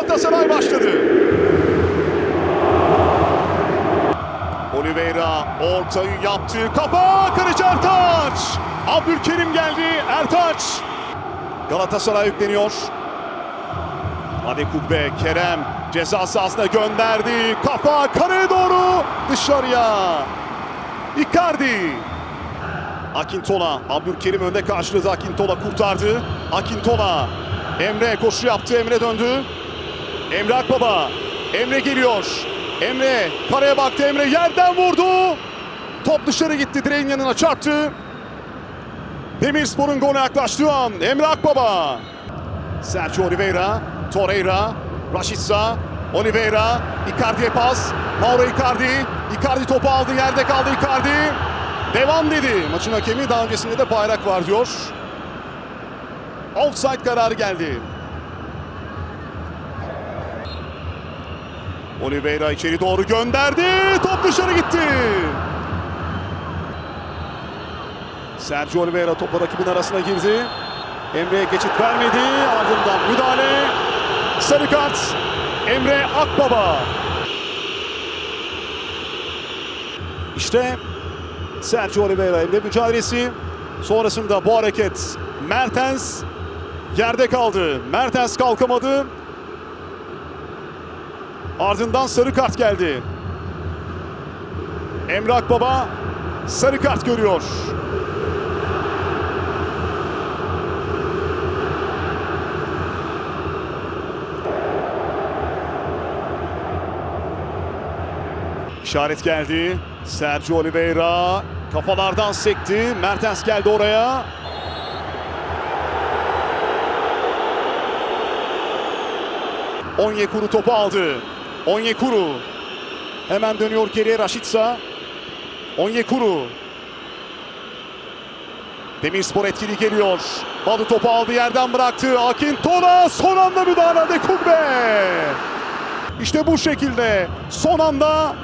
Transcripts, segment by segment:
Galatasaray başladı. Oliveira ortayı yaptı. Kafa Kılıç Ertaç. Abdülkerim geldi. Ertaç. Galatasaray yükleniyor. Adekugbe Kerem ceza sahasına gönderdi. Kafa kareye doğru dışarıya. Icardi. Akintola. Abdülkerim önde karşıladı. Akintola kurtardı. Akintola. Emre koşu yaptı. Emre döndü. Emre Akbaba. Emre geliyor. Emre kareye baktı. Emre yerden vurdu. Top dışarı gitti. Direğin yanına çarptı. Demirspor'un gole yaklaştığı an Emre Akbaba. Sergio Oliveira, Torreira, Rashica, Oliveira, Icardi'ye pas. Mauro Icardi, Icardi topu aldı, yerde kaldı Icardi. Devam dedi. Maçın hakemi daha öncesinde de bayrak var diyor. Offside kararı geldi. Oliveira içeri doğru gönderdi. Top dışarı gitti. Sergio Oliveira topla rakibin arasına girdi. Emre'ye geçit vermedi. Ardından müdahale. Sarı kart. Emre Akbaba. İşte Sergio Oliveira ile mücadelesi. Sonrasında bu hareket Mertens yerde kaldı. Mertens kalkamadı. Ardından sarı kart geldi. Emre Akbaba sarı kart görüyor. İşaret geldi. Sergio Oliveira kafalardan sekti. Mertens geldi oraya. Onyekuru topu aldı. Onyekuru hemen dönüyor geriye Raşitsa. Onyekuru. Demirspor etkili geliyor. Badu topu aldı yerden bıraktı. Akintola son anda müdahale de Kubbe. İşte bu şekilde son anda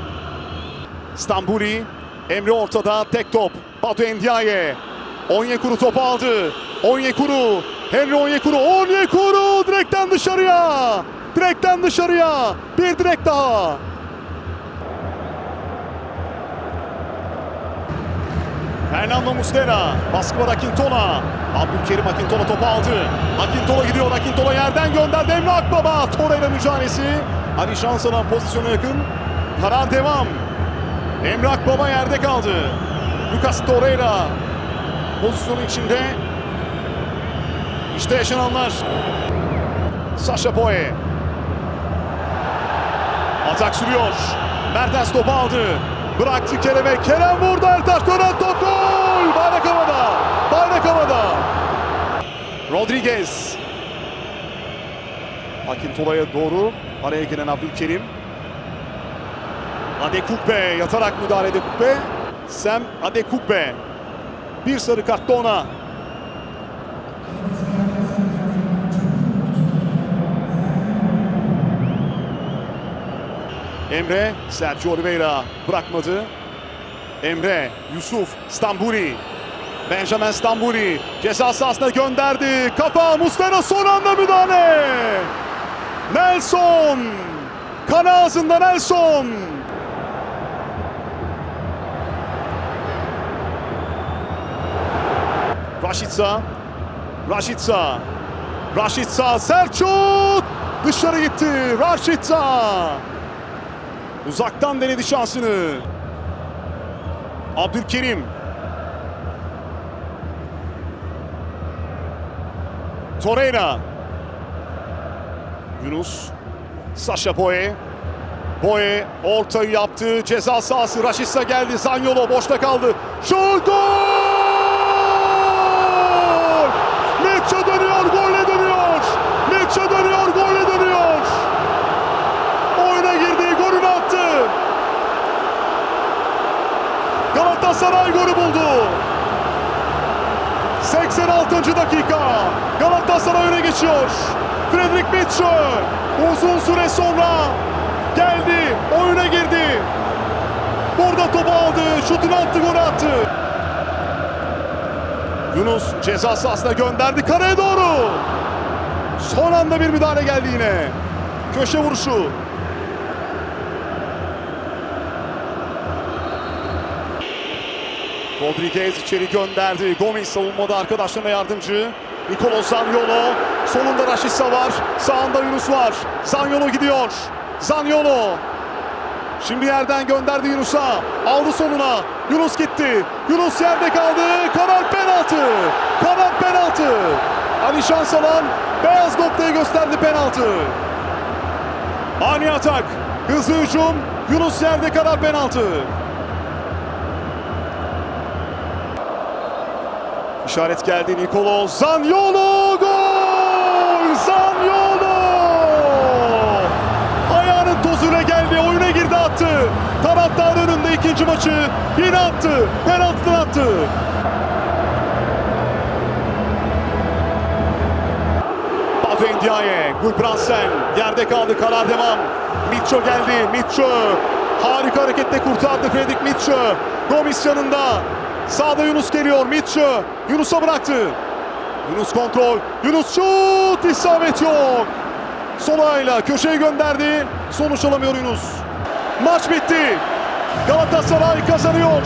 Stambuli, Emre ortada, tek top. Batu Endiaye. Onyekuru topu aldı. Onyekuru, Emre Onyekuru, Onyekuru direkten dışarıya. Direkten dışarıya. Bir direk daha. Fernando Muslera, baskı var Akintola. Abdülkerim Akintola topu aldı. Akintola gidiyor, Akintola yerden gönderdi. Emre Akbaba, Torreira mücadelesi. Ali Şansalan pozisyona yakın. Karar devam. Emre Akbaba yerde kaldı. Lucas Torreira pozisyonu içinde. İşte yaşananlar. Sasha Boye. Atak sürüyor. Mertens topu aldı. Bıraktı Kerem'e. Kerem vurdu. Ertaş dönen top gol. Bayrak havada. Bayrak havada. Rodriguez. Akintola'ya doğru. Araya giren Abdülkerim. Adekugbe yatarak müdahale Adekugbe. Sam Adekugbe. Bir sarı kart da ona. Emre, Sergio Oliveira bırakmadı. Emre, Yusuf, Stambuli. Benjamin Stambuli ceza sahasına gönderdi. Kafa Muslera son anda müdahale. Nelson. Kan ağzında Nelson. Raşitsa. Raşitsa. Raşitsa şut. Dışarı gitti. Raşitsa. Uzaktan denedi şansını. Abdülkerim. Torreira. Yunus. Sasha Boye. Boye ortayı yaptı. Ceza sahası. Raşitsa geldi. Zanyolo boşta kaldı. Şut gol! Lecce dönüyor. Gole dönüyor. Lecce dönüyor. Gole dönüyor. Oyuna girdi. Golünü attı. Galatasaray golü buldu. 86. dakika. Galatasaray öne geçiyor. Fredrik Mitchell uzun süre sonra geldi. Oyuna girdi. Burada topu aldı. Şutunu attı. Gol attı. Yunus ceza sahasına gönderdi. Kareye doğru. Son anda bir müdahale geldi yine. Köşe vuruşu. Rodriguez içeri gönderdi. Gomis savunmada arkadaşlarına yardımcı. Nicolo Zaniolo. Solunda Raşitsa var. Sağında Yunus var. Zaniolo gidiyor. Zaniolo. Şimdi yerden gönderdi Yunus'a. Aldı sonuna. Yunus gitti. Yunus yerde kaldı. Karar penaltı. Karar penaltı. Ali Şansalan beyaz noktayı gösterdi penaltı. Ani atak. Hızlı hücum. Yunus yerde karar penaltı. İşaret geldi Nicolo Zaniolo gol! Zaniolo! Ayağının tozuyla geldi, oyuna girdi attı. Taraftar önünde ikinci maçı yine attı. Penaltıdan attı. Batu Ndiaye, yerde kaldı karar devam. Mitcho geldi, Mitcho harika hareketle kurtardı Fredrik Mitcho. Gomis yanında. Sağda Yunus geliyor, Mitcho Yunus'a bıraktı. Yunus kontrol, Yunus şut, isabet yok. Sol ayağıyla köşeye gönderdi, sonuç alamıyor Yunus. Maç bitti. Galatasaray kazanıyor.